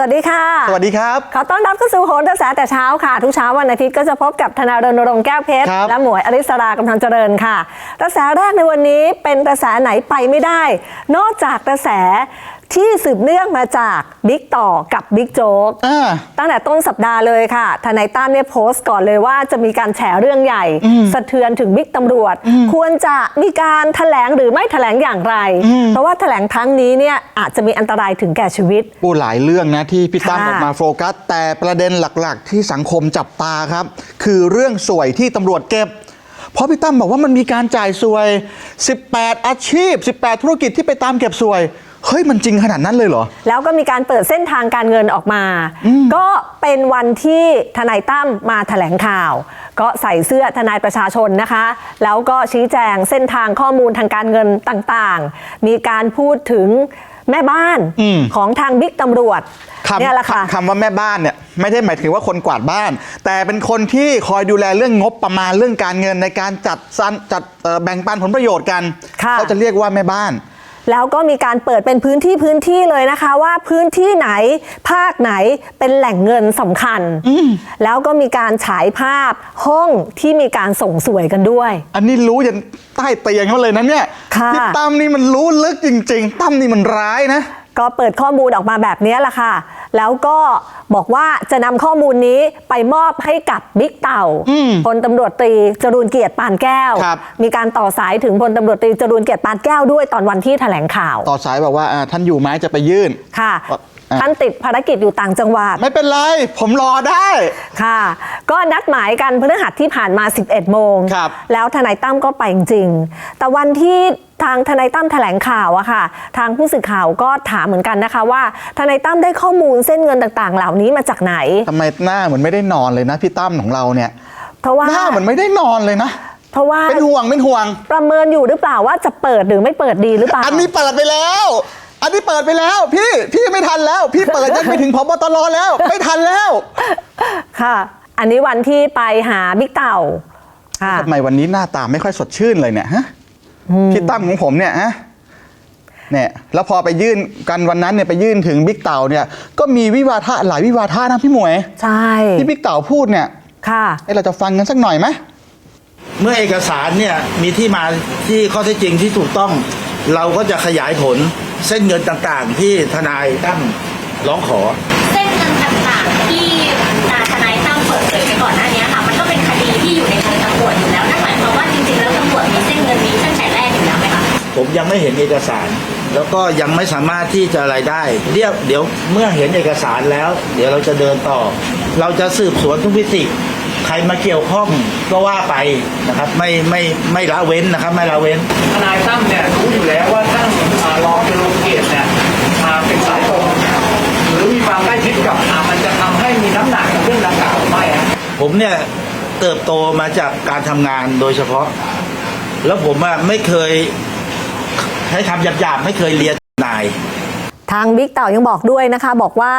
สวัสดีค่ะ สวัสดีครับ ขอต้อนรับเข้าสู่โหนกระแสแต่เช้าค่ะ ทุกเช้าวันอาทิตย์ก็จะพบกับธนารณรงค์แก้วเพชรครับและหมวยอริสรากำลังเจริญค่ะ กระแสแรกในวันนี้เป็นกระแสไหนไปไม่ได้ นอกจากกระแส ที่สืบเนื่องมาจากบิ๊กต่อกับบิ๊กโจ๊กอ่า ตั้งแต่ต้นสัปดาห์เลยค่ะทนายตั้มเนี่ยโพสต์ก่อนเลยว่าจะมีการแฉเรื่องใหญ่ สะเทือนถึงบิ๊กตำรวจ ควรจะมีการแถลงหรือไม่แถลงอย่างไรเพราะว่าแถลงครั้งนี้เนี่ยอาจจะมีอันตรายถึงแก่ชีวิตปูหลายเรื่องนะที่พี่ตั้มค่ะ ออกมาโฟกัส แต่ประเด็นหลักๆ ที่สังคมจับตาครับ คือเรื่องสวยที่ตำรวจเก็บ เพราะพี่ตั้มบอกว่ามันมีการจ่ายสวย 18 อาชีพ 18 ธุรกิจที่ไปตามเก็บสวย เฮ้ยมันจริงขนาดนั้นเลยเหรอ แล้วก็มีการเปิดเส้นทางการเงินออกมา ก็เป็นวันที่ทนายตั้มมาแถลงข่าว ก็ใส่เสื้อทนายประชาชนนะคะ แล้วก็ชี้แจงเส้นทางข้อมูลทางการเงินต่างๆ มีการพูดถึงแม่บ้านอืมของทางบิ๊กตำรวจคำเนี่ยแหละค่ะคำว่าแม่บ้านเนี่ยไม่ได้หมายถึงว่าคนกวาดบ้าน แต่เป็นคนที่คอยดูแลเรื่องงบประมาณเรื่องการเงินในการจัดสรรจัดเอ่อแบ่งปันผลประโยชน์กันค่ะเขาจะเรียกว่าแม่บ้าน แล้วก็มีการเปิดเป็นพื้นที่พื้นที่เลยนะคะว่าพื้นที่ไหนภาคไหนเป็นแหล่งเงินสำคัญ แล้วก็มีการฉายภาพห้องที่มีการส่งสวยกันด้วย อันนี้รู้ยันใต้เตียงเขาเลยนะเนี่ยค่ะ พี่ตั้มนี่มันรู้ลึกจริง ๆ ตั้มนี่มันร้ายนะ ก็เปิดข้อมูลออกมาแบบนี้แหละค่ะ แล้วก็บอกว่าจะนำข้อมูลนี้ไปมอบให้กับบิ๊กเต่าอืมพลตำรวจตรีจรูนเกียรติปานแก้ว ครับ มีการต่อสายถึงพลตำรวจตรีจรูนเกียรติปานแก้วด้วยตอนวันที่แถลงข่าว ต่อสายบอกว่าอ่าท่านอยู่ไหมจะไปยื่น ค่ะอะ ท่านติดภารกิจอยู่ต่างจังหวัด ไม่เป็นไร ผมรอได้ ค่ะ ก็นัดหมายกันพฤหัสที่ผ่านมา 11 โมง ครับแล้วทนายตั้มก็ไปจริงๆแต่วันที่ทางทนายตั้มแถลงข่าวอะค่ะ ทางผู้สื่อข่าวก็ถามเหมือนกันนะคะว่าทนายตั้มได้ข้อมูลเส้นเงินต่างๆ เหล่านี้มาจากไหน ทำไมหน้าเหมือนไม่ได้นอนเลยนะพี่ตั้มของเราเนี่ย เพราะว่าหน้าเหมือนไม่ได้นอนเลยนะ เพราะว่าเป็นห่วงเป็นห่วง ประเมินอยู่หรือเปล่าว่าจะเปิดหรือไม่เปิดดีหรือเปล่า อันนี้เปิดไปแล้ว อันนี้เปิดไปแล้ว พี่พี่ไม่ทันแล้ว พี่เปิดยันไปถึงพบตรแล้ว ไม่ทันแล้วค่ะ อันนี้วันที่ไปหาบิ๊กเต่าค่ะทำไมวันนี้หน้าตาไม่ค่อยสดชื่นเลยเนี่ยฮะพี่ตั้มของผมเนี่ยฮะเนี่ยแล้วพอไปยื่นกันวันนั้นเนี่ยไปยื่นถึงบิ๊กเต่าเนี่ยก็มีวิวาทะหลายวิวาทะนะพี่หมวย ใช่ที่บิ๊กเต่าพูดเนี่ยค่ะเอ้เราจะฟังกันสักหน่อยไหมเมื่อเอกสารเนี่ยมีที่มาที่ข้อเท็จจริงที่ถูกต้อง เราก็จะขยายผล เส้นเงินต่างๆ ที่ทนายตั้มร้องขอ เส้นเงินต่างๆที่นาทนายตั้มเปิดเผยไปก่อนหน้านี้ค่ะ มันก็เป็นคดีที่อยู่ในทางตำรวจอยู่แล้วนั่นหมายความว่าจริงๆแล้วตำรวจมีเส้นเงินนี้ตั้งแต่แรกอยู่แล้วไหมคะผมยังไม่เห็นเอกสาร แล้วก็ยังไม่สามารถที่จะอะไรได้ เรียบเดี๋ยวเมื่อเห็นเอกสารแล้ว เดี๋ยวเราจะเดินต่อ เราจะสืบสวนทุกวิติใครมาเกี่ยวข้องก็ว่าไปนะครับ ไม่ไม่ไม่ละเว้นนะครับ ไม่ละเว้น ทนายตั้มเนี่ยรู้อยู่แล้วว่าท่านอ่า รองจรูนเกียรติเนี่ยมาเป็นสายตรงหรือมีความใกล้ชิดกับอ่ามันจะทำให้มีน้ำหนักกับเรื่องดังกล่าวหรือไม่ฮะผมเนี่ยเติบโตมาจากการทำงานโดยเฉพาะ แล้วผมอะไม่เคยให้คำหยาบๆไม่เคยเรียนนายทางบิ๊กเต่ายังบอกด้วยนะคะ บอกว่า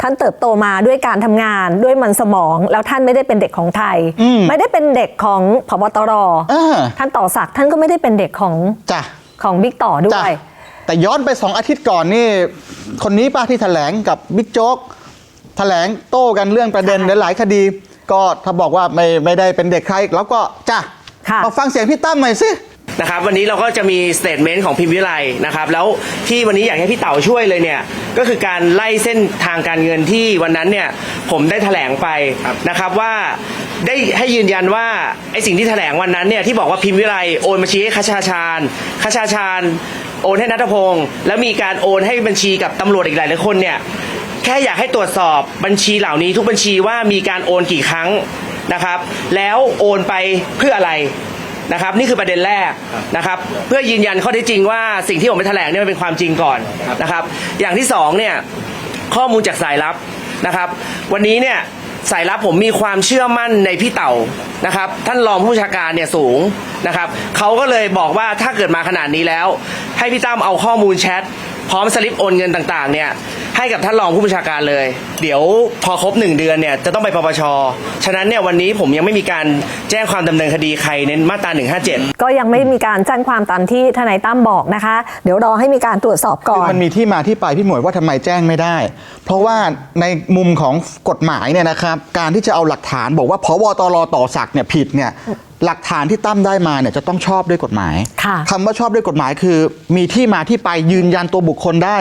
ท่านเติบโตมาด้วยการทำงานด้วยมันสมอง แล้วท่านไม่ได้เป็นเด็กของไทยอืมไม่ได้เป็นเด็กของพบตรอ่าท่านต่อศักดิ์ท่านก็ไม่ได้เป็นเด็กของจ้ะของบิ๊กต่อด้วจ้ะย แต่ย้อนไปสองอาทิตย์ก่อนนี่ คนนี้ป้าที่แถลงกับบิ๊กโจ๊กแถลงโต้กันเรื่องประเด็นค่ะหลายๆคดี ก็ถ้าบอกว่าไม่ไม่ได้เป็นเด็กใคร แล้วก็จ้ะค่ะมาฟังเสียงพี่ตั้มหน่อยสินะครับวันนี้เราก็จะมีสเตทเมนต์ของพิมพ์วิไลนะครับแล้วที่วันนี้อยากให้พี่เต๋าช่วยเลยเนี่ยก็คือการไล่เส้นทางการเงินที่วันนั้นเนี่ยผมได้แถลงไปนะครับว่าได้ให้ยืนยันว่าไอสิ่งที่แถลงวันนั้นเนี่ยที่บอกว่าพิมพ์วิไลโอนบัญชีให้คชาชาญคชาชาญ โอนให้นัทพงศ์แล้วมีการโอนให้บัญชีกับตำรวจอีกหลายหลายคนเนี่ยแค่อยากให้ตรวจสอบบัญชีเหล่านี้ทุกบัญชีว่ามีการโอนกี่ครั้งนะครับ แล้วโอนไปเพื่ออะไรนะครับนี่คือประเด็นแรกนะครับ เพื่อยืนยันข้อเท็จจริงว่าสิ่งที่ผมไปแถลงเนี่ยมันเป็นความจริงก่อนนะครับ อย่างที่สองเนี่ยข้อมูลจากสายลับนะครับ วันนี้เนี่ย สายลับผมมีความเชื่อมั่นในพี่เต่านะครับ ท่านรองผู้บัญชาการเนี่ยสูงนะครับเขาก็เลยบอกว่าถ้าเกิดมาขนาดนี้แล้ว ให้พี่ตั้มเอาข้อมูลแชท พร้อมสลิปโอนเงินต่างๆ เนี่ย ให้กับท่านรองผู้บัญชาการเลย เดี๋ยวพอครบหนึ่งเดือนเนี่ยจะต้องไปปปช ฉะนั้นเนี่ยวันนี้ผมยังไม่มีการแจ้งความดำเนินคดีใครในมาตรา157 ก็ยังไม่มีการแจ้งความตามที่ทนายตั้มบอกนะคะ เดี๋ยวรอให้มีการตรวจสอบก่คืออน มันมีที่มาที่ไปพี่หมวยว่าทำไมแจ้งไม่ได้ เพราะว่าในมุมของกฎหมายเนี่ยนะครับ การที่จะเอาหลักฐานบอกว่าพบตรต่อศักดิ์เนี่ยผิดเนี่ย หลักฐานที่ตั้มได้มาเนี่ยจะต้องชอบด้วยกฎหมายค่ะคำว่าชอบด้วยกฎหมายคือ มีที่มาที่ไปยืนยันตัวบุคคลได้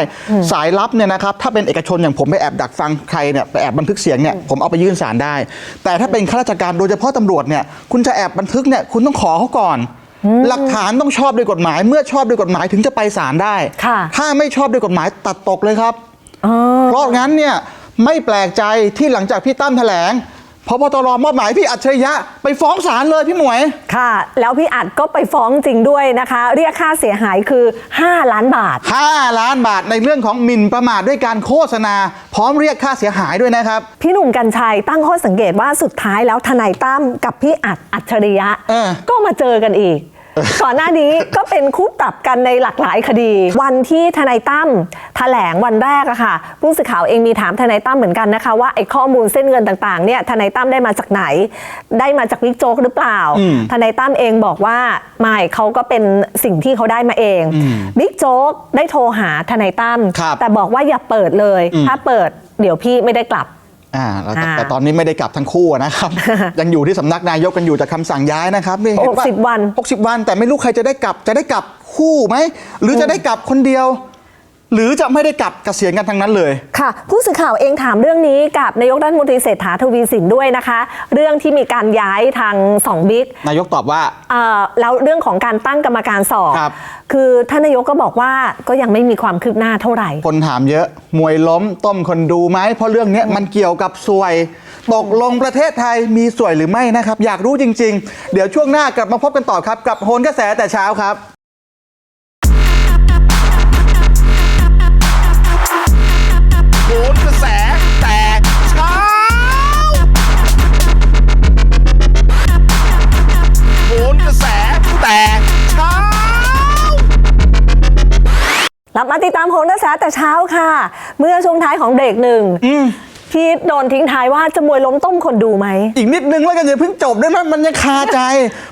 สายลับเนี่ยนะครับถ้าเป็นเอกชนอย่างผมไปแอบดักฟังใครเนี่ยไปแอบบันทึกเสียงเนี่ยผมเอาไปยื่นศาลได้ แต่ถ้าเป็นข้าราชการโดยเฉพาะตำรวจเนี่ยคุณจะแอบบันทึกเนี่ยคุณต้องขอเขาก่อน หลักฐานต้องชอบด้วยกฎหมาย เมื่อชอบด้วยกฎหมายถึงจะไปศาลได้ ค่ะ ถ้าไม่ชอบด้วยกฎหมายตัดตกเลยครับ อ๋อ เพราะงั้นเนี่ยไม่แปลกใจที่หลังจากพี่ตั้มแถลง พบตรมอบหมายพี่อัจฉริยะไปฟ้องศาลเลยพี่หมวย ค่ะ แล้วพี่อัดก็ไปฟ้องจริงด้วยนะคะ เรียกค่าเสียหายคือ 5 ล้านบาท 5 ล้านบาทในเรื่องของหมิ่นประมาทด้วยการโฆษณา พร้อมเรียกค่าเสียหายด้วยนะครับ พี่หนุ่มกัญชัยตั้งข้อสังเกตว่าสุดท้ายแล้วทนายตั้มกับพี่อัดอัจฉริยะเออก็มาเจอกันอีก ก่อนหน้านี้ก็เป็นคู่ปรับกันในหลากหลายคดี วันที่ทนายตั้มแถลงวันแรกอะค่ะ ผู้สื่อข่าวเองมีถามทนายตั้มเหมือนกันนะคะ ว่าไอ้ข้อมูลเส้นเงินต่างๆเนี่ยทนายตั้มได้มาจากไหน ได้มาจากวิกโจ๊กหรือเปล่า ทนายตั้มเองบอกว่าไม่เขาก็เป็นสิ่งที่เขาได้มาเองบิ๊กโจ๊กได้โทรหาทนายตั้มครับแต่บอกว่าอย่าเปิดเลย ถ้าเปิดเดี๋ยวพี่ไม่ได้กลับ อ่าแล้วแต่อ่า แต่ตอนนี้ไม่ได้กลับทั้งคู่นะครับ ยังอยู่ที่สำนักนายกกันอยู่จากคำสั่งย้ายนะครับนี่เห็นว่า60วัน 60 วัน แต่ไม่รู้ใครจะได้กลับจะได้กลับคู่ไหมหรือจะได้กลับคนเดียว หรือจะไม่ได้กลับเกษียณกันทั้งนั้นเลย ค่ะ ผู้สื่อข่าวเองถามเรื่องนี้กับนายกรัฐมนตรีเศรษฐาทวีสินด้วยนะคะ เรื่องที่มีการย้ายทางสองบิ๊กนายกตอบว่าเอ่อแล้วเรื่องของการตั้งกรรมการสอบครับ คือท่านนายกก็บอกว่าก็ยังไม่มีความคืบหน้าเท่าไหร่ คนถามเยอะ มวยล้มต้มคนดูไหม เพราะเรื่องเนี้ยมันเกี่ยวกับสวย ตกลงประเทศไทยมีสวยหรือไม่นะครับ อยากรู้จริง ๆ เดี๋ยวช่วงหน้ากลับมาพบกันต่อครับ กับโหนกระแสแต่เช้าครับ รับมาติดตามโหนกระแสแต่เช้าค่ะ เมื่อช่วงท้ายของเบรกหนึ่งที่โดนทิ้งท้ายว่าจะมวยล้มต้มคนดูไหม อีกนิดนึงแล้วกันอย่าเพิ่งจบได้ไหมมันยังคาใจ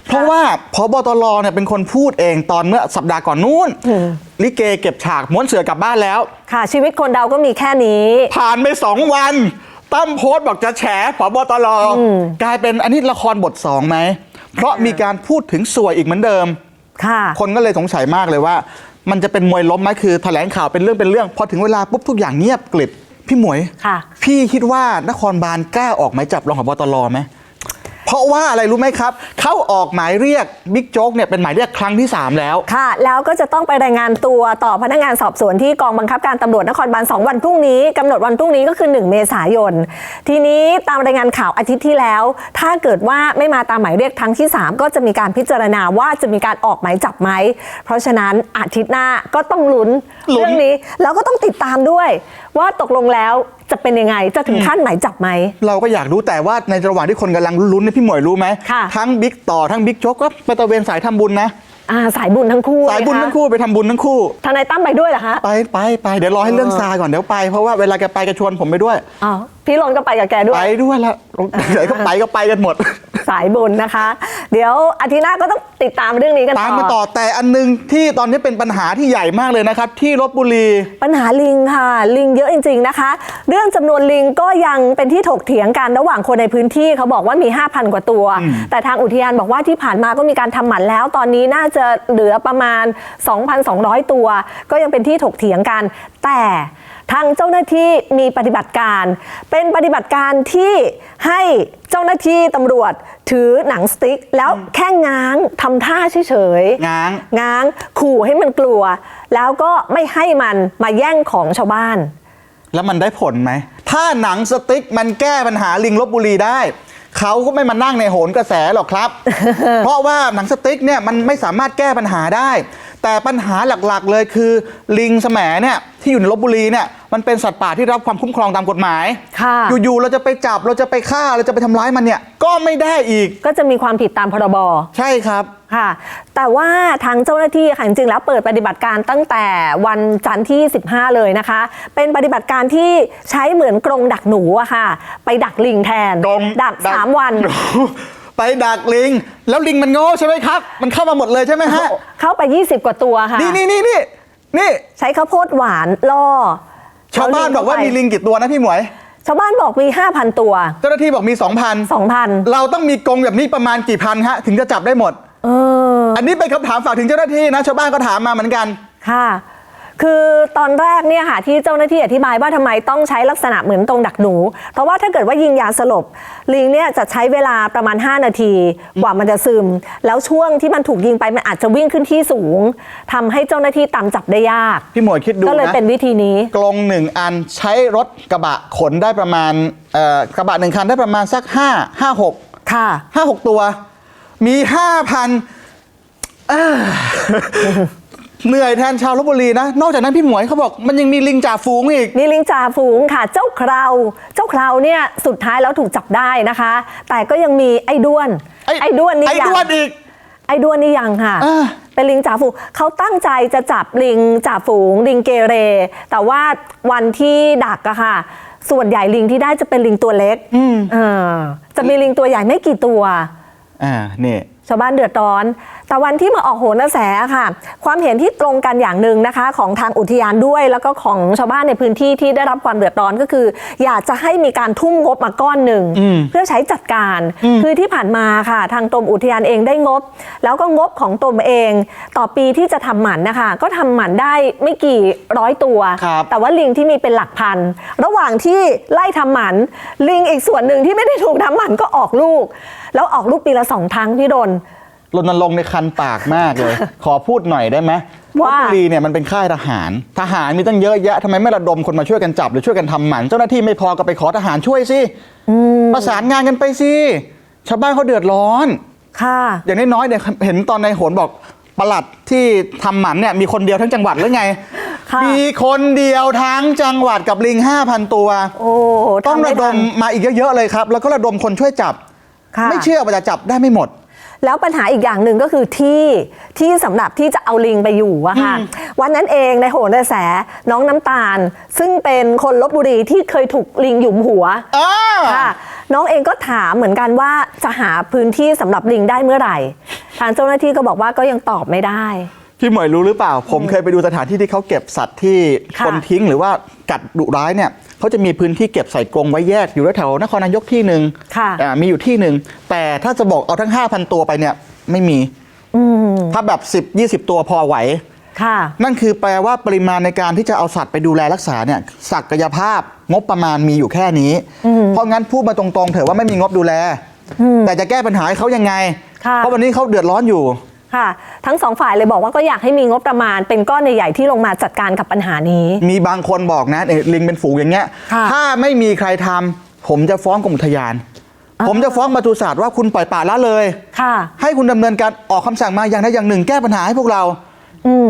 เพราะว่าพบตรเนี่ยเป็นคนพูดเองตอนเมื่อสัปดาห์ก่อนนู้นลิเกเก็บฉากม้วนเสือกลับบ้านแล้ว ค่ะ ชีวิตคนเราก็มีแค่นี้ ผ่านไปสองวันตั้มโพสต์บอกจะแฉพบตรกลายเป็นอันนี้ละครบทสองไหมเพราะมีการพูดถึงสวยอีกเหมือนเดิม ค่ะ คนก็เลยสงสัยมากเลยว่า มันจะเป็นมวยล้มไหมคือแถลงข่าวเป็นเรื่องเป็นเรื่องพอถึงเวลาปุ๊บทุกอย่างเงียบกลิบพี่หมวย ค่ะ พี่คิดว่านครบาลกล้าออกหมายจับรองผบตรไหม เพราะว่าอะไรรู้ไหมครับ เขาออกหมายเรียกบิ๊กโจ๊กเนี่ยเป็นหมายเรียกครั้งที่ 3 แล้ว ค่ะ แล้วก็จะต้องไปรายงานตัวต่อพนักงานสอบสวนที่กองบังคับการตำรวจนครบาล2วันพรุ่งนี้กำหนดวันพรุ่งนี้ก็คือ 1 เมษายน ทีนี้ตามรายงานข่าวอาทิตย์ที่แล้ว ถ้าเกิดว่าไม่มาตามหมายเรียกครั้งที่ 3 ก็จะมีการพิจารณาว่าจะมีการออกหมายจับไหม เพราะฉะนั้นอาทิตย์หน้าก็ต้องลุ้นเรื่องนี้แล้วก็ต้องติดตามด้วย ว่าตกลงแล้ว จะเป็นยังไง จะถึงขั้นหมายจับไหม เราก็อยากรู้แต่ว่าในระหว่างที่คนกำลังลุ้นเนี่ยพี่หมวยรู้ไหมค่ะ ทั้งบิ๊กต่อทั้งบิ๊กโจ๊กก็ไปตระเวนสายทำบุญนะ อ่าสายบุญทั้งคู่สายบุญนะคะทั้งคู่ไปทำบุญทั้งคู่ ทนายตั้มไปด้วยเหรอคะไปไปไปเดี๋ยวรอให้เรื่องซาก่อนเดี๋ยวไปเพราะว่าเวลาแกไปแกชวนผมไปด้วย อ๋อ พี่ลนก็ไปกับแกด้วยไปด้วยแล้วไหนก็ไปก็ไปกันหมด สายบุญนะคะ เดี๋ยวอาทิตย์หน้าก็ต้องติดตามเรื่องนี้กันต่อตามมาต่อแต่อันหนึงที่ตอนนี้เป็นปัญหาที่ใหญ่มากเลยนะครับ ที่ลบบุรี ปัญหาลิงค่ะ ลิงเยอะจริง ๆนะคะ เรื่องจำนวนลิงก็ยังเป็นที่ถกเถียงกันระหว่างคนในพื้นที่เขาบอกว่ามี 5,000 กว่าตัว แต่ทางอุทยานบอกว่าที่ผ่านมาก็มีการทำหมันแล้ว ตอนนี้น่าจะเหลือประมาณ 2,200 ตัว ก็ยังเป็นที่ถกเถียงกัน แต่ ทางเจ้าหน้าที่มีปฏิบัติการ เป็นปฏิบัติการที่ให้เจ้าหน้าที่ตำรวจถือหนังสติ๊ก แล้วแค่ง้างทำท่าเฉยๆง้างง้างขู่ให้มันกลัว แล้วก็ไม่ให้มันมาแย่งของชาวบ้าน แล้วมันได้ผลไหม ถ้าหนังสติ๊กมันแก้ปัญหาลิงลบบุรีได้เขาก็ไม่มานั่งในโหนกระแสหรอกครับ เพราะว่าหนังสติ๊กเนี่ยมันไม่สามารถแก้ปัญหาได้ แต่ปัญหาหลักๆ เลยคือ ลิงแสมเนี่ยที่อยู่ในลบบุรีเนี่ยมันเป็นสัตว์ป่าที่รับความคุ้มครองตามกฎหมาย ค่ะ อยู่ๆเราจะไปจับเราจะไปฆ่าเราจะไปทำร้ายมันเนี่ยก็ไม่ได้อีก ก็จะมีความผิดตามพรบ ใช่ครับ ค่ะ แต่ว่าทางเจ้าหน้าที่ค่ะจริงๆแล้วเปิดปฏิบัติการตั้งแต่วันจันทร์ที่ 15 เลยนะคะ เป็นปฏิบัติการที่ใช้เหมือนกรงดักหนูอะค่ะ ไปดักลิงแทน กรงดักดัก สามวัน ไปดักลิง แล้วลิงมันโง่ใช่ไหมครับ มันเข้ามาหมดเลยใช่ไหมฮะ เข้าไป 20 กว่าตัวค่ะ นี่นี่นี่นี่นี่ใช้ข้าวโพดหวานล่อชาวบ้านบอกว่ามีลิงกี่ตัวนะพี่หมวย ชาวบ้านบอกมี 5,000 ตัว เจ้าหน้าที่บอกมี 2,000 2,000 เราต้องมีกรงแบบนี้ประมาณกี่พันฮะ ถึงจะจับได้หมดเอออันนี้เป็นคำถามฝากถึงเจ้าหน้าที่นะ ชาวบ้านก็ถามมาเหมือนกันค่ะ คือตอนแรกเนี่ยค่ะที่เจ้าหน้าที่อธิบายว่าทำไมต้องใช้ลักษณะเหมือนตรงดักหนู เพราะว่าถ้าเกิดว่ายิงยาสลบ ลิงเนี่ยจะใช้เวลาประมาณ 5 นาที กว่ามันจะซึม แล้วช่วงที่มันถูกยิงไปมันอาจจะวิ่งขึ้นที่สูงทำให้เจ้าหน้าที่ตามจับได้ยาก พี่หมวยคิดดูก็เลยนะเป็นวิธีนี้ กรงหนึ่งอันใช้รถกระบะขนได้ประมาณเอ่อกระบะหนึ่งคันได้ประมาณสัก5 5 6ค่ะ5 6ตัว มี5,000อ่า เหนื่อยแทนชาวลบบุรีนะ นอกจากนั้นพี่หมวยเขาบอกมันยังมีลิงจ่าฝูงอีก มีลิงจ่าฝูงค่ะ เจ้าคราวเจ้าคราวเนี่ยสุดท้ายแล้วถูกจับได้นะคะ แต่ก็ยังมีไอ้ด้วนไอ้ด้วนนี่ไอ้ยังด้วนอีก ไอ้ด้วนนี่ยังค่ะ อ่า เป็นลิงจ่าฝูงเขาตั้งใจจะจับลิงจ่าฝูง ลิงเกเร แต่ว่าวันที่ดักอะค่ะ ส่วนใหญ่ลิงที่ได้จะเป็นลิงตัวเล็กเออจะมีลิงตัวใหญ่ไม่กี่ตัว อ่านี่ ชาวบ้านเดือดร้อน แต่วันที่มาออกโหนกระแสค่ะ ความเห็นที่ตรงกันอย่างหนึ่งนะคะ ของทางอุทยานด้วยแล้วก็ของชาวบ้านในพื้นที่ที่ได้รับความเดือดร้อนก็คือ อยากจะให้มีการทุ่มงบมาก้อนหนึ่ง เพื่อใช้จัดการ คือที่ผ่านมาค่ะ ทางกรมอุทยานเองได้งบ แล้วก็งบของตมเอง ต่อปีที่จะทำหมันนะคะ ก็ทำหมันได้ไม่กี่ร้อยตัวครับแต่ว่าลิงที่มีเป็นหลักพันระหว่างที่ไล่ทำหมันลิงอีกส่วนหนึ่งที่ไม่ได้ถูกทำหมันก็ออกลูกแล้วออกลูกปีละสองครั้งพี่ดน รณรงค์ในคันปากมากเลย ขอพูดหน่อยได้ไหมว่า ลพบุรีเนี่ยมันเป็นค่ายทหาร ทหารมีตั้งเยอะแยะทำไมไม่ระดมคนมาช่วยกันจับหรือช่วยกันทำหมัน เจ้าหน้าที่ไม่พอก็ไปขอทหารช่วยสิประสานงานกันไปสิชาวบ้านเขาเดือดร้อน ค่ะ อย่างน้อยๆเนี่ยเห็นตอนในโหนบอกประหลัดที่ทำหมันเนี่ยมีคนเดียวทั้งจังหวัดหรือไง ค่ะ มีคนเดียวทั้งจังหวัดกับลิง 5,000 ตัว โอ้ต้องทำไระดมทันมาอีกเยอะๆเลยครับ แล้วก็ระดมคนช่วยจับ ค่ะ ไม่เชื่อว่าจะจับได้ไม่หมด แล้วปัญหาอีกอย่างหนึ่งก็คือที่ที่สำหรับที่จะเอาลิงไปอยู่อะค่ะ วันนั้นเองในโหนกระแสน้องน้ำตาล ซึ่งเป็นคนลบบุรีที่เคยถูกลิงหยุมหัวอ้าค่ะน้องเองก็ถามเหมือนกันว่าจะหาพื้นที่สำหรับลิงได้เมื่อไหร่ ทางเจ้าหน้าที่ก็บอกว่าก็ยังตอบไม่ได้ พี่หมวยรู้หรือเปล่า ผมเคยไปดูสถานที่ที่เขาเก็บสัตว์ที่ค่ะคนทิ้งหรือว่ากัดดุร้ายเนี่ยเขาจะมีพื้นที่เก็บใส่กรงไว้แยกอยู่แถวๆนครนายกที่หนึ่งค่ะ อ่ามีอยู่ที่หนึ่งแต่ถ้าจะบอกเอาทั้ง 5,000 ตัวไปเนี่ยไม่มีอืมถ้าแบบ 10 20 ตัวพอไหว ค่ะ นั่นคือแปลว่าปริมาณในการที่จะเอาสัตว์ไปดูแลรักษาเนี่ยศักยภาพงบประมาณมีอยู่แค่นี้ เพราะงั้นพูดมาตรงๆเถอะว่าไม่มีงบดูแล แต่จะแก้ปัญหาให้เขายังไง ค่ะ เพราะวันนี้เขาเดือดร้อนอยู่ ค่ะ ทั้งสองฝ่ายเลยบอกว่าก็อยากให้มีงบประมาณ เป็นก้อนใหญ่ๆที่ลงมาจัดการกับปัญหานี้ มีบางคนบอกนะเอ่อลิงเป็นฝูงอย่างเงี้ย ค่ะ ถ้าไม่มีใครทำผมจะฟ้องกรมอุทยาน ผมจะฟ้องมาตุศาสตร์ว่าคุณปล่อยป่าละเลย ค่ะ ให้คุณดำเนินการออกคำสั่งมาอย่างใดอย่างหนึ่งแก้ปัญหาให้พวกเรา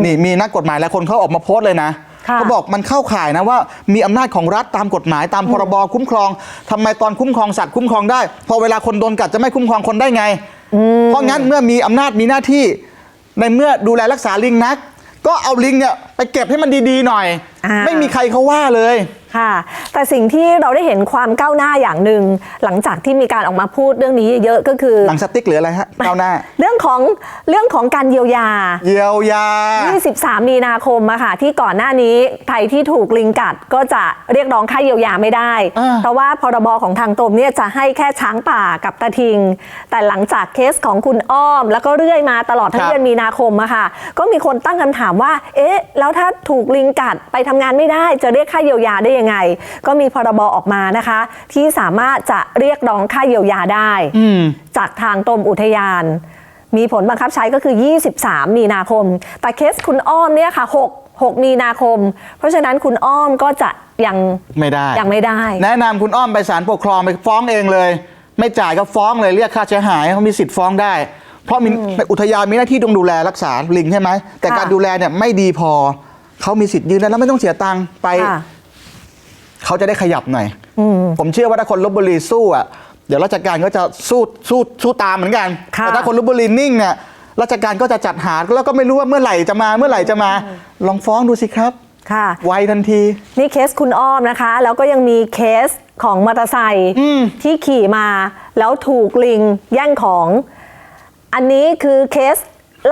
นี่มีนักกฎหมายหลายคนเขาออกมาโพสต์เลยนะ ค่ะเขาบอกมันเข้าข่ายนะว่า มีอำนาจของรัฐตามกฎหมายตามพรบคุ้มครองทำไมตอนคุ้มครองสัตว์คุ้มครองได้ พอเวลาคนโดนกัดจะไม่คุ้มครองคนได้ไง เพราะงั้นเมื่อมีอำนาจมีหน้าที่ ในเมื่อดูแลรักษาลิงนัก ก็เอาลิงเนี่ยไปเก็บให้มันดีๆหน่อย อ่า ไม่มีใครเขาว่าเลย ค่ะ แต่สิ่งที่เราได้เห็นความก้าวหน้าอย่างหนึ่งหลังจากที่มีการออกมาพูดเรื่องนี้เยอะก็คือหนังสติ๊กหรืออะไรฮะก้าวหน้า เรื่องของเรื่องของการเยียวยา เยียวยา 23 มีนาคมอะค่ะ ที่ก่อนหน้านี้ใครที่ถูกลิงกัดก็จะเรียกร้องค่าเยียวยาไม่ได้อ่าเพราะว่าพรบของทางกรมเนี่ยจะให้แค่ช้างป่ากับกระทิง แต่หลังจากเคสของคุณอ้อม แล้วก็เรื่อยมาตลอดทั้งเดือนมีนาคมอะค่ะ ก็มีคนตั้งคำถามว่า เอ๊ะ แล้วถ้าถูกลิงกัดไปทำงานไม่ได้จะเรียกค่าเยียวยาได้ยังไง ก็มีพรบออกมานะคะ ที่สามารถจะเรียกร้องค่าเยียวยาได้ จากทางกรมอุทยาน มีผลบังคับใช้ก็คือ 23 มีนาคม แต่เคสคุณอ้อมเนี่ยค่ะ 6 6 มีนาคม เพราะฉะนั้นคุณอ้อมก็จะยังไม่ได้ ยังไม่ได้ แนะนำคุณอ้อมไปศาลปกครองไปฟ้องเองเลย ไม่จ่ายก็ฟ้องเลยเรียกค่าเสียหายเขามีสิทธิ์ฟ้องได้ เพราะมีในอุทยานมีหน้าที่ต้องดูแลรักษาลิงใช่ไหมแต่ค่ะการดูแลเนี่ยไม่ดีพอเขามีสิทธิ์ยืนได้แล้วไม่ต้องเสียตังค์ไป ค่ะ เขาจะได้ขยับหน่อยผมเชื่อว่าถ้าคนลบบุรีสู้อะเดี๋ยวราชการก็จะสู้สู้สู้ตามเหมือนกันค่ะแต่ถ้าคนลบบุรีนิ่งเนี่ยราชการก็จะจัดหาแล้วก็ไม่รู้ว่าเมื่อไหร่จะมาเมื่อไหร่จะมา ลองฟ้องดูสิครับค่ะไวทันที นี่เคสคุณอ้อมนะคะ แล้วก็ยังมีเคสของมอเตอร์ไซค์ที่ขี่มา แล้วถูกลิงแย่งของ อันนี้คือเคส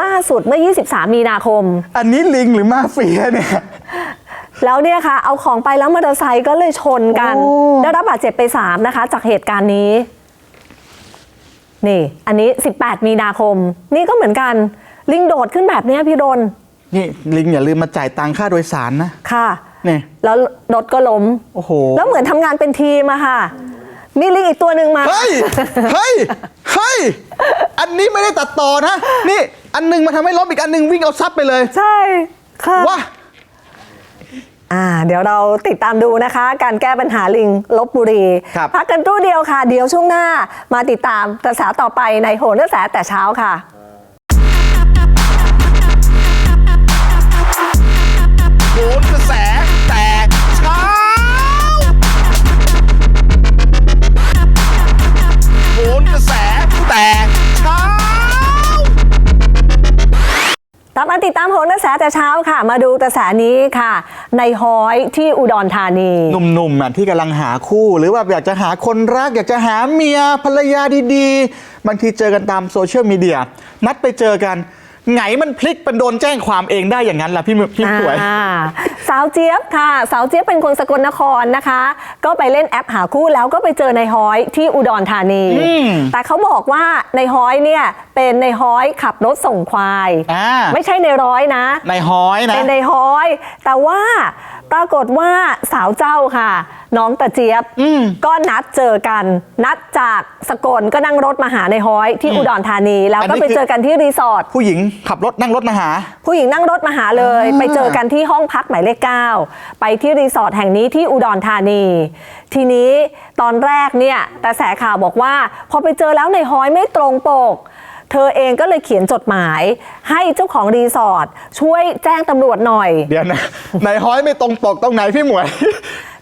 ล่าสุดเมื่อ 23 มีนาคม อันนี้ลิงหรือมาเฟียเนี่ย แล้วเนี่ยค่ะ เอาของไปแล้วมอเตอร์ไซค์ก็เลยชนกัน โอ้ ได้รับบาดเจ็บไป 3 นะคะ จากเหตุการณ์นี้ นี่ อันนี้ 18 มีนาคม นี่ก็เหมือนกัน ลิงโดดขึ้นแบบเนี้ยพี่ดนนี่ลิงอย่าลืมมาจ่ายตังค่าโดยสารนะ ค่ะ นี่ แล้วรถก็ล้ม โอ้โห แล้วเหมือนทำงานเป็นทีมอะค่ะ มีลิงอีกตัวหนึ่งมา เฮ้ย เฮ้ย เฮ้ย อันนี้ไม่ได้ตัดต่อนะ นี่ อันหนึงมาทำให้ล้มอีกอันหนึงวิ่งเอาซับไปเลย ใช่ ค่ะว้า อ่าเดี๋ยวเราติดตามดูนะคะ การแก้ปัญหาลิงลบบุรีครับพักกันตู้เดียวค่ะ เดี๋ยวช่วงหน้า มาติดตามกระแสต่อไปในโหนกระแสแต่เช้าค่ะ สแต่เช้าค่ะ มาดูกระแสนี้ค่ะ ในฮ้อยที่อุดรธานี หนุ่มๆอะที่กำลังหาคู่ หรือว่าอยากจะหาคนรัก อยากจะหาเมียภรรยาดีๆ บางทีเจอกันตามโซเชียลมีเดียนัดไปเจอกัน ไงมันพลิกเป็นโดนแจ้งความเองได้อย่างนั้นล่ะพี่มึพี่สวยอ่าสาวเจี๊ยบค่ะ สาวเจี๊ยบเป็นคนสกลนครนะคะ ก็ไปเล่นแอปหาคู่แล้วก็ไปเจอในฮ้อยที่อุดรธานีอืมแต่เขาบอกว่าในฮ้อยเนี่ยเป็นในฮ้อยขับรถส่งควายอ่าไม่ใช่ในร้อยนะ ในห้อยนะเป็นในฮ้อย แต่ว่า ปรากฏว่าสาวเจ้าค่ะ น้องตะเจี๊ยบอืมก็นัดเจอกัน นัดจากสกลก็นั่งรถมาหาในฮ้อยที่อุดรธานีแล้วอันก็นี้ไปคือเจอกันที่รีสอร์ทผู้หญิงขับรถนั่งรถมาหา ผู้หญิงนั่งรถมาหาเลย ไปเจอกันที่ห้องพักหมายเลข9ไปที่รีสอร์ทแห่งนี้ที่อุดรธานี ทีนี้ตอนแรกเนี่ยแต่แสข่าวบอกว่า พอไปเจอแล้วในฮ้อยไม่ตรงปก เธอเองก็เลยเขียนจดหมายให้เจ้าของรีสอร์ทช่วยแจ้งตำรวจหน่อย เดี๋ยวนะในห้อยไม่ตรงปกตรงไหนพี่หมวย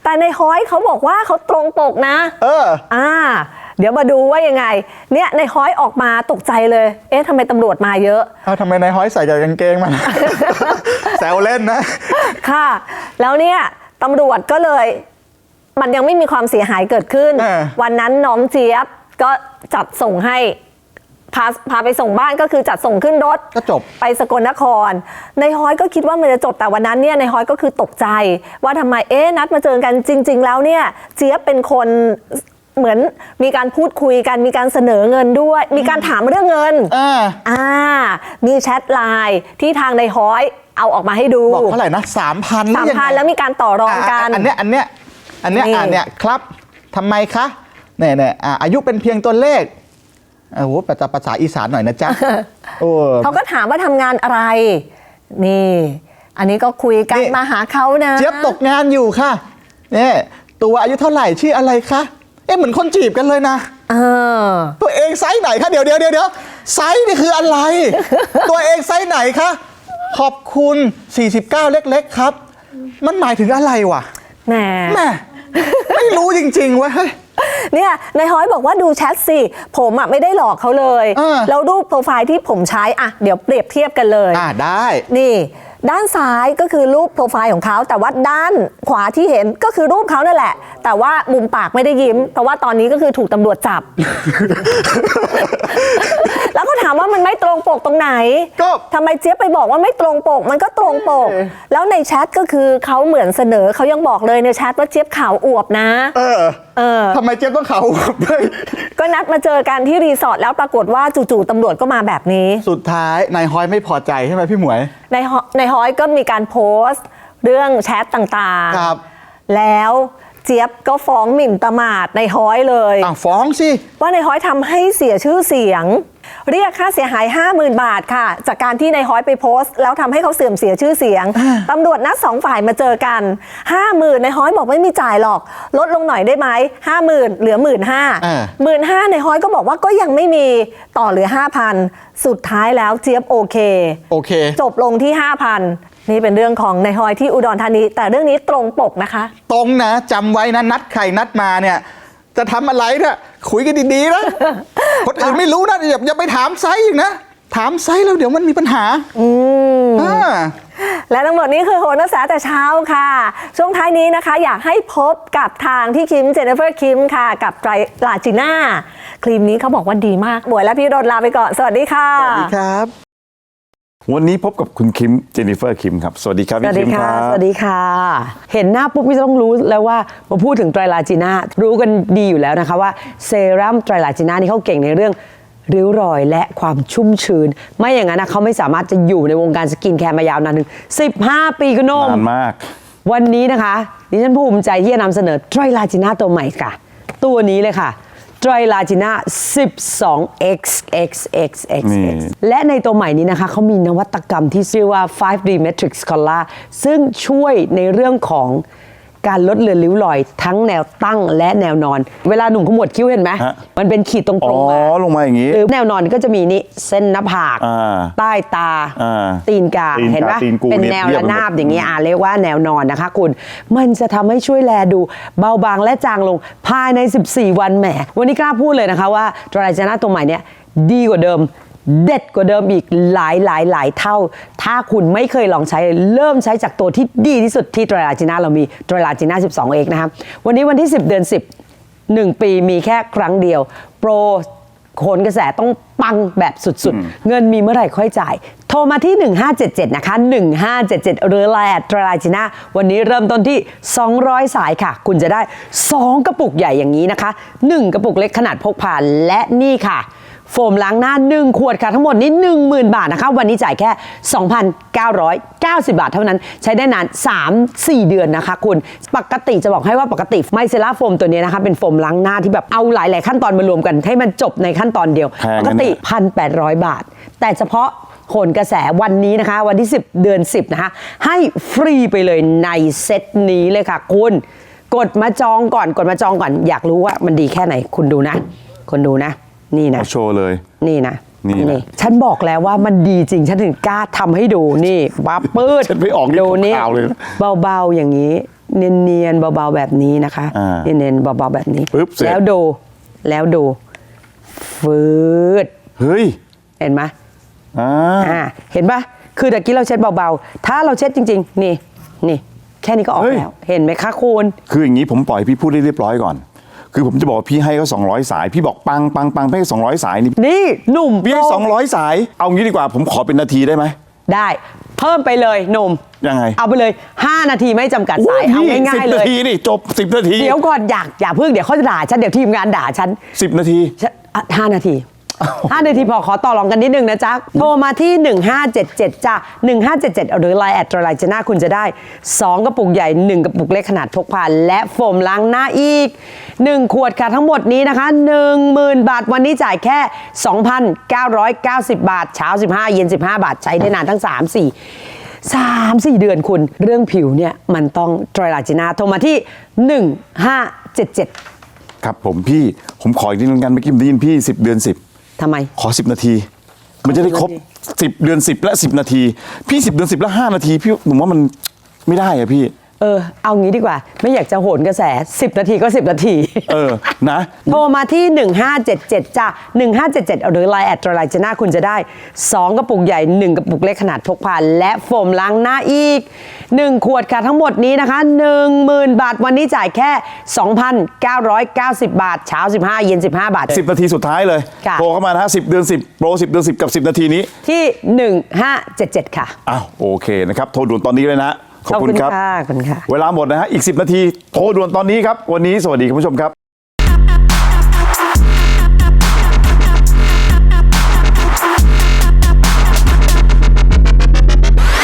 แต่ในฮ้อยเขาบอกว่าเขาตรงปกนะ เออ อ่า เดี๋ยวมาดูว่ายังไง เนี่ยในฮ้อยออกมาตกใจเลย เอ๊ะทำไมตำรวจมาเยอะ เอาทำไมในห้อยใส่แต่กางเกงมันแซวเล่นนะ ค่ะ แล้วเนี่ยตำรวจก็เลย มันยังไม่มีความเสียหายเกิดขึ้น เออ วันนั้นน้องเจี๊ยบก็จัดส่งให้ พาพาไปส่งบ้านก็คือจัดส่งขึ้นรถ ก็จบ ไปสกลนคร ในฮอยก็คิดว่ามันจะจบแต่วันนั้นเนี่ยในฮอยก็คือตกใจ ว่าทำไมเอ๊ะนัดมาเจอกันจริง ๆ แล้วเนี่ยเจี๊ยบเป็นคนเหมือนมีการพูดคุยกันมีการเสนอเงินด้วย มีการถามเรื่องเงินอ่าอ่ามีแชทไลน์ที่ทางในฮอยเอาออกมาให้ดูบอกเท่าไหร่นะสามพันสามพันแล้วมีการต่อรองกัน อันเนี้ยอันเนี้ยอันเนี้ยนี่ อันเนี้ยครับทำไมคะเนี่ยเนี่ยอะอายุเป็นเพียงตัวเลข โอ้โหภาษาภาษาอีสานหน่อยนะจ๊ะโอ้เขาก็ถามว่าทำงานอะไร นี่ อันนี้ก็คุยกันนี่มาหาเขานะ เจี๊ยบตกงานอยู่ค่ะเนี่ยตัวอายุเท่าไหร่ชื่ออะไรคะเอ๊ะเหมือนคนจีบกันเลยนะ เออ ตัวเองไซส์ไหนคะเดี๋ยวเดี๋ยวเดี๋ยวเดี๋ยวไซส์นี่คืออะไร ตัวเองไซส์ไหนคะขอบคุณ 49 เล็กๆครับ มันหมายถึงอะไรวะแหม แม่ไม่รู้จริงๆเว้ยเฮ้ย เนี่ยนายฮอยบอกว่าดูแชทสิ ผมอะไม่ได้หลอกเขาเลย เออ แล้วรูปโปรไฟล์ที่ผมใช้อะเดี๋ยวเปรียบเทียบกันเลย อ่าได้ นี่ ด้านซ้ายก็คือรูปโปรไฟล์ของเขา แต่ว่าด้านขวาที่เห็นก็คือรูปเขานั่นแหละ แต่ว่ามุมปากไม่ได้ยิ้ม เพราะว่าตอนนี้ก็คือถูกตำรวจจับ แล้วก็ถามว่ามันไม่ตรงปกตรงไหนก็ ทำไมเจี๊ยบไปบอกว่าไม่ตรงปก มันก็ตรงปก แล้วในแชทก็คือเขาเหมือนเสนอเขายังบอกเลยในแชทว่าเจี๊ยบขาวอวบนะ เออเออ ทำไมเจ๊ยบต้องเขาด้วย ก็นัดมาเจอกันที่รีสอร์ทแล้วปรากฏว่าจู่ๆตำรวจก็มาแบบนี้ สุดท้ายนายฮอยไม่พอใจใช่ไหมพี่หมวยในฮอในฮอยก็มีการโพสต์ เรื่องแชทต่างๆครับแล้วเจี๊ยบก็ฟ้องหมิ่นประมาทในฮอยเลยอะฟ้องสิ ว่าในฮอยทำให้เสียชื่อเสียง เรียกค่าเสียหาย 50,000 บาทค่ะ จากการที่นายฮ้อยไปโพสต์ แล้วทำให้เขาเสื่อมเสียชื่อเสียง ตำรวจนัดสองฝ่ายมาเจอกัน 50,000นายฮ้อยบอกไม่มีจ่ายหรอก ลดลงหน่อยได้ไหม 50,000 เหลือ 1 5ื่นห้าอ่า หมื่นห้านายฮ้อยก็บอกว่าก็ยังไม่มีต่อเหลือ 5,000 สุดท้ายแล้วเจี๊ยบโอเค โอเค จบลงที่ 5,000 นี่เป็นเรื่องของนายฮอยที่อุดรธานี แต่เรื่องนี้ตรงปกนะคะ ตรงนะจำไว้นะนัดใครนัดมาเนี่ย จะทำอะไรเนี่ยคุยกันดีๆนะคนอื่นไม่รู้นะอย่าอย่าไปถามไซส์อีกนะ ถามไซส์แล้วเดี๋ยวมันมีปัญหาอ่าและทั้งหมดนี้คือโหนกระแสแต่เช้าค่ะ ช่วงท้ายนี้นะคะ อยากให้พบกับทางที่คิมเจเนฟเฟอร์คิมค่ะ กับไตรลาจิน่าครีมนี้เขาบอกว่าดีมากหมวยและพี่รนลาไปก่อน สวัสดีค่ะ สวัสดีครับ วันนี้พบกับคุณคิมเจนนิเฟอร์คิมครับ สวัสดีครับสพี่วัสคิดีมคค่ะ รับ สวัสดีค่ะ เห็นหน้าปุ๊บพี่ต้องรู้แล้วว่ามาพูดถึงไตรลาจีน่ารู้กันดีอยู่แล้วนะคะว่าเซรั่มไตรลาจีน่านี่เขาเก่งในเรื่องริ้วรอยและความชุ่มชื้น ไม่อย่างนั้นนะเขาไม่สามารถจะอยู่ในวงการสกินแคร์มายาวนานถึง 15 ปีคุณโนม นานมาก วันนี้นะคะดิฉันภูมิใจที่จะนำเสนอไตรลาจิน่าตัวใหม่ค่ะ ตัวนี้เลยค่ะ ไตรลาจิน่า 12x x x x นี่ x และในตัวใหม่นี้นะคะเขามีนวัตกรรมที่ชื่อว่า 5D Matrix Color ซึ่งช่วยในเรื่องของ การลดเลือนริ้วรอยทั้งแนวตั้งและแนวนอน เวลาหนุ่มขมวดคิ้วเห็นไหมฮะ มันเป็นขีดตรงอ๋อๆมา ลงมาอย่างนี้ หรือแนวนอนก็จะมีนี่เส้นหน้าผาก อ่าใต้ตา อ่าตีนกาตีนกาเห็นปะตีนกูเป็นเนี่ยแนวเรียบระไปหมดนาบอย่างนี้อ่าเรียกว่าแนวนอนนะคะคุณ มันจะทำให้ช่วยแลดูเบาบางและจางลงภายใน 14 วันแหมวันนี้กล้าพูดเลยนะคะว่าตรายจานาตัวใหม่เนี่ยดีกว่าเดิม เด็ดกว่าเดิมอีกหลายหลายหลายเท่า ถ้าคุณไม่เคยลองใช้เริ่มใช้จากตัวที่ดีที่สุดที่ตรายจิน่าเรามีตรายจิน่า12เอกนะคะวันนี้วันที่ 10 เดือน 10 1 ปีมีแค่ครั้งเดียว โปรโขนกระแสต้องปังแบบสุดๆ เงินมีเมื่อไหร่ค่อยจ่าย โทรมาที่ 1577 นะคะ 1577 หรือไลน์แอดตราจิน่าวันนี้เริ่มต้นที่ 200 สายค่ะ คุณจะได้ 2 กระปุกใหญ่อย่างนี้นะคะ 1 กระปุกเล็กขนาดพกพาและนี่ค่ะ โฟมล้างหน้า 1 ขวดค่ะ ทั้งหมดนี้ 10,000 บาทนะคะ วันนี้จ่ายแค่ 2,990 บาทเท่านั้น ใช้ได้นาน 3-4 เดือนนะคะ คุณ ปกติจะบอกให้ว่าปกติไมเซล่าโฟมตัวนี้นะคะ เป็นโฟมล้างหน้าที่แบบเอาหลาย ๆ ขั้นตอนมารวมกัน ให้มันจบในขั้นตอนเดียวแพงนะปกติ 1,800 บาท แต่เฉพาะโหนกระแสวันนี้นะคะ วันที่ 10 เดือน 10 นะคะ ให้ฟรีไปเลยในเซตนี้เลยค่ะ คุณ กดมาจองก่อน กดมาจองก่อน อยากรู้ว่ามันดีแค่ไหน คุณดูนะ คุณดูนะ นี่นะเอาโชว์เลย นี่นะนี่นะ ฉันบอกแล้วว่ามันดีจริง ฉันถึงกล้าทำให้ดูนี่ปั๊บปืดฉันไม่ออกนี่ดูนี่ขาวเลยนะเบาๆอย่างนี้ เนียนๆเบาๆแบบนี้นะคะ อ่าเนียนๆเบาๆแบบนี้ ปึ๊บเสร็จ แล้วดูแล้วดูฟืดเฮ้ยเห็นไหม อ่าอ่าเห็นปะคือตะกี้เราเช็ดเบาๆ ถ้าเราเช็ดจริง ๆ นี่ นี่ แค่นี้ก็ออกเฮ้ยแล้ว เห็นไหมคะคุณ คืออย่างนี้ผมปล่อยพี่พูดได้เรียบร้อยก่อน คือผมจะบอกว่าพี่ให้เขา200 สาย พี่บอกปังปังปังให้200 สายนี่นี่หนุ่มพี่ให้โปร200 สาย เอางี้ดีกว่าผมขอเป็นนาทีได้ไหมได้ เพิ่มไปเลยหนุ่ม ยังไงเอาไปเลย 5 นาทีไม่จำกัดสาย เอาพี่ง่ายๆ10เลนายทีนี่จบ10นาทีเดี๋ยวก่อนอยากอย่าเพิ่งเดี๋ยวเขาจะด่าฉันเดี๋ยวทีมงานด่าฉัน10นาที ฉันอะห้านาที ห้านาทีพอขอต่อรองกันนิดนึงนะจ๊ะ โทรมาที่ 1577จ้ะ1577 หรือไลน์แอดไลน์จะหน้าคุณจะได้ 2 กระปุกใหญ่ 1 กระปุกเล็กขนาดพกพาและโฟมล้างหน้าอีก 1 ขวดค่ะทั้งหมดนี้นะคะ 10,000 บาทวันนี้จ่ายแค่ 2,990 บาท เช้า 15 เย็น 15 บาทใช้ได้นานทั้ง 3 4 3 4 เดือนคุณเรื่องผิวเนี่ยมันต้องไตรลาจินาโทรมาที่ 1577 ครับผมพี่ผมขออีกนิดนึงกันเมื่อกี้ผมได้ยินพี่ 10 เดือน 10 ทำไม ขอ 10 นาที มันจะได้ครบ 10 เดือน 10 และ 10 นาที พี่ 10 เดือน 10 และ 5 นาที พี่ผมว่ามันไม่ได้อะพี่ เออ เอางี้ดีกว่า ไม่อยากจะโหนกระแส 10 นาทีก็ 10 นาที เออนะ โทรมาที่ 1577 จ้ะ 1577 หรือไลน์แอดไลน์จะหน้าคุณจะได้ 2 กระปุกใหญ่ 1 กระปุกเล็กขนาดพกพาและโฟมล้างหน้าอีก 1 ขวดค่ะทั้งหมดนี้นะคะ 10,000 บาทวันนี้จ่ายแค่ 2,990 บาท เช้า 15 เย็น 15 บาท 10 นาทีสุดท้ายเลย ค่ะ โทรเข้ามานะฮะ10 เดือน 10 โปร 10 เดือน 10 กับ 10 นาทีนี้ ที่ 1577 ค่ะ อ้าวโอเคนะครับ โทรด่วนตอนนี้เลยนะ ขอบคุณครับขอบคุณค่ะขอบคุณค่ะ เวลาหมดนะฮะ อีก 10 นาที โทรด่วนตอนนี้ครับ วันนี้สวัสดีคุณผู้ชมครับ